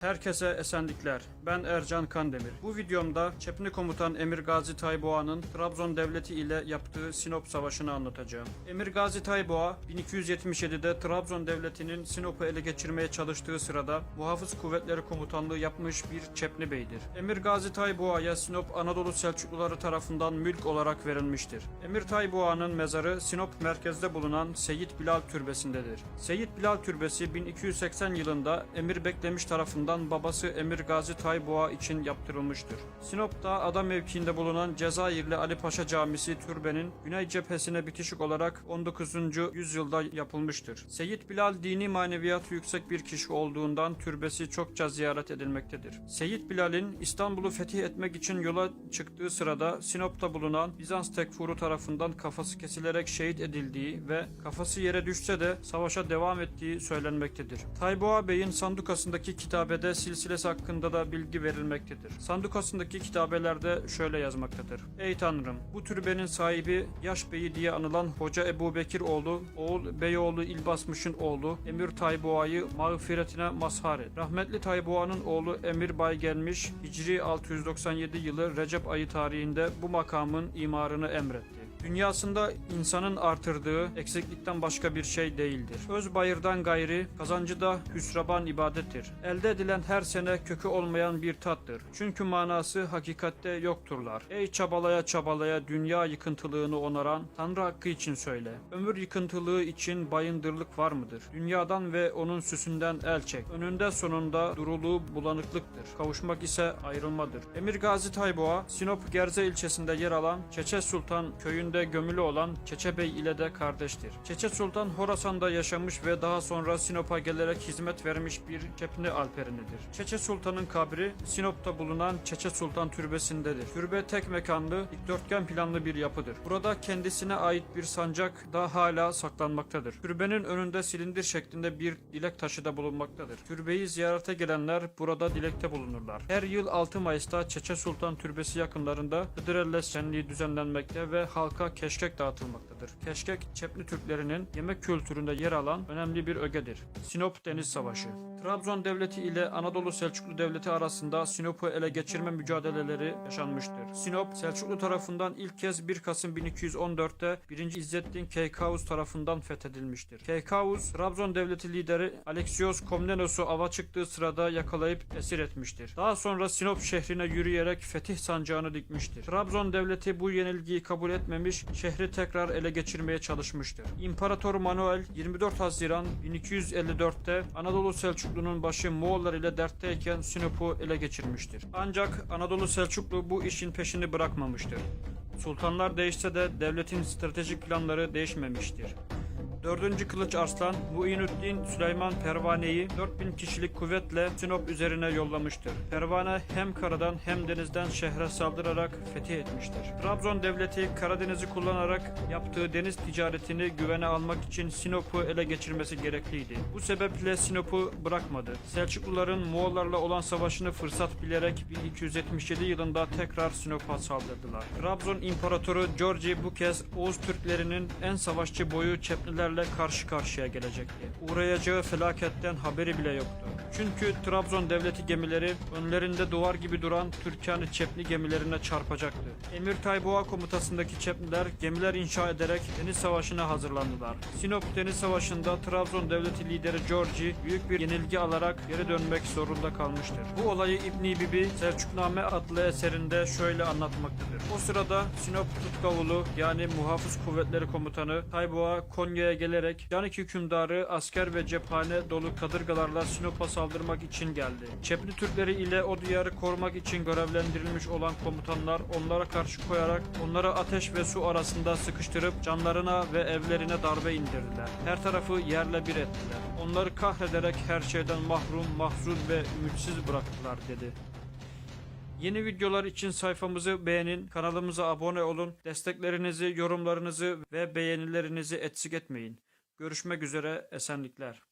Herkese esenlikler. Ben Ercan Kandemir. Bu videomda Çepni Komutan Emir Gazi Tayboğa'nın Trabzon Devleti ile yaptığı Sinop Savaşı'nı anlatacağım. Emir Gazi Tayboğa 1277'de Trabzon Devleti'nin Sinop'u ele geçirmeye çalıştığı sırada Muhafız Kuvvetleri Komutanlığı yapmış bir Çepni Bey'dir. Emir Gazi Tayboğa'ya Sinop Anadolu Selçukluları tarafından mülk olarak verilmiştir. Emir Tayboğa'nın mezarı Sinop merkezde bulunan Seyit Bilal Türbesi'ndedir. Seyit Bilal Türbesi 1280 yılında Emir Beklemiş tarafından babası Emir Gazi Tayboğa için yaptırılmıştır. Sinop'ta ada mevkiinde bulunan Cezayirli Ali Paşa Camisi türbenin güney cephesine bitişik olarak 19. yüzyılda yapılmıştır. Seyit Bilal dini maneviyatı yüksek bir kişi olduğundan türbesi çokça ziyaret edilmektedir. Seyit Bilal'in İstanbul'u fetih etmek için yola çıktığı sırada Sinop'ta bulunan Bizans tekfuru tarafından kafası kesilerek şehit edildiği ve kafası yere düşse de savaşa devam ettiği söylenmektedir. Tayboğa Bey'in sandukasındaki kitabede silsilesi hakkında da bilgi verilmektedir. Sandukasındaki kitabelerde şöyle yazmaktadır. Ey Tanrım! Bu türbenin sahibi Yaş Bey'i diye anılan Hoca Ebu Bekir oğlu, oğul Beyoğlu İlbasmış'ın oğlu Emir Tayboğa'yı mağfiretine mazhar et. Rahmetli Tayboğa'nın oğlu Emir Bay gelmiş Hicri 697 yılı Recep ayı tarihinde bu makamın imarını emretti. Dünyasında insanın artırdığı eksiklikten başka bir şey değildir. Öz bayırdan gayri, kazancı da hüsraban ibadettir. Elde edilen her sene kökü olmayan bir tattır. Çünkü manası hakikatte yokturlar. Ey çabalaya çabalaya dünya yıkıntılığını onaran, Tanrı hakkı için söyle. Ömür yıkıntılığı için bayındırlık var mıdır? Dünyadan ve onun süsünden el çek. Önünde sonunda duruluğu bulanıklıktır. Kavuşmak ise ayrılmadır. Emir Gazi Tayboğa, Sinop Gerze ilçesinde yer alan Çeçe Sultan köyünde gömülü olan Çeçe Bey ile de kardeştir. Çeçe Sultan Horasan'da yaşamış ve daha sonra Sinop'a gelerek hizmet vermiş bir Çepni Alperinidir. Çeçe Sultan'ın kabri Sinop'ta bulunan Çeçe Sultan Türbesi'ndedir. Türbe tek mekanlı, dikdörtgen planlı bir yapıdır. Burada kendisine ait bir sancak da hala saklanmaktadır. Türbenin önünde silindir şeklinde bir dilek taşı da bulunmaktadır. Türbeyi ziyarete gelenler burada dilekte bulunurlar. Her yıl 6 Mayıs'ta Çeçe Sultan Türbesi yakınlarında Hıdrellez şenliği düzenlenmekte ve halka keşkek dağıtılmaktadır. Keşkek, Çepni Türklerinin yemek kültüründe yer alan önemli bir ögedir. Sinop Deniz Savaşı Trabzon Devleti ile Anadolu Selçuklu Devleti arasında Sinop'u ele geçirme mücadeleleri yaşanmıştır. Sinop, Selçuklu tarafından ilk kez 1 Kasım 1214'te 1. İzzettin Keykaus tarafından fethedilmiştir. Keykaus, Trabzon Devleti lideri Alexios Komnenos'u ava çıktığı sırada yakalayıp esir etmiştir. Daha sonra Sinop şehrine yürüyerek fetih sancağını dikmiştir. Trabzon Devleti bu yenilgiyi kabul etmemiş, şehri tekrar ele geçirmeye çalışmıştır. İmparator Manuel 24 Haziran 1254'te Anadolu Selçuklu'nun başı Moğollar ile dertteyken Sinop'u ele geçirmiştir. Ancak Anadolu Selçuklu bu işin peşini bırakmamıştır. Sultanlar değişse de devletin stratejik planları değişmemiştir. 4. Kılıç Arslan, Muinuddin Süleyman Pervane'yi 4000 kişilik kuvvetle Sinop üzerine yollamıştır. Pervane hem karadan hem denizden şehre saldırarak fetih etmiştir. Trabzon devleti Karadeniz'i kullanarak yaptığı deniz ticaretini güvene almak için Sinop'u ele geçirmesi gerekliydi. Bu sebeple Sinop'u bırakmadı. Selçukluların Moğollarla olan savaşını fırsat bilerek 1277 yılında tekrar Sinop'a saldırdılar. Trabzon İmparatoru Georgi bu kez Oğuz Türklerinin en savaşçı boyu Çeplilerle karşı karşıya gelecekti. Uğrayacağı felaketten haberi bile yoktu. Çünkü Trabzon devleti gemileri önlerinde duvar gibi duran Türkani Çepni gemilerine çarpacaktı. Emir Tayboğa komutasındaki Çepliler gemiler inşa ederek deniz savaşına hazırlandılar. Sinop Deniz Savaşı'nda Trabzon devleti lideri Georgi büyük bir yenilgi alarak geri dönmek zorunda kalmıştır. Bu olayı İbni Bibi Selçukname adlı eserinde şöyle anlatmaktadır. O sırada Sinop Tutkavulu yani Muhafız Kuvvetleri Komutanı Tayboğa Konya'ya gelerek Canik hükümdarı asker ve cephane dolu kadırgalarla Sinop'a saldırmak için geldi. Çepni Türkleri ile o diyarı korumak için görevlendirilmiş olan komutanlar onlara karşı koyarak onları ateş ve su arasında sıkıştırıp canlarına ve evlerine darbe indirdiler. Her tarafı yerle bir ettiler. Onları kahrederek her şeyden mahrum, mahzun ve ümitsiz bıraktılar dedi. Yeni videolar için sayfamızı beğenin, kanalımıza abone olun, desteklerinizi, yorumlarınızı ve beğenilerinizi eksik etmeyin. Görüşmek üzere, esenlikler.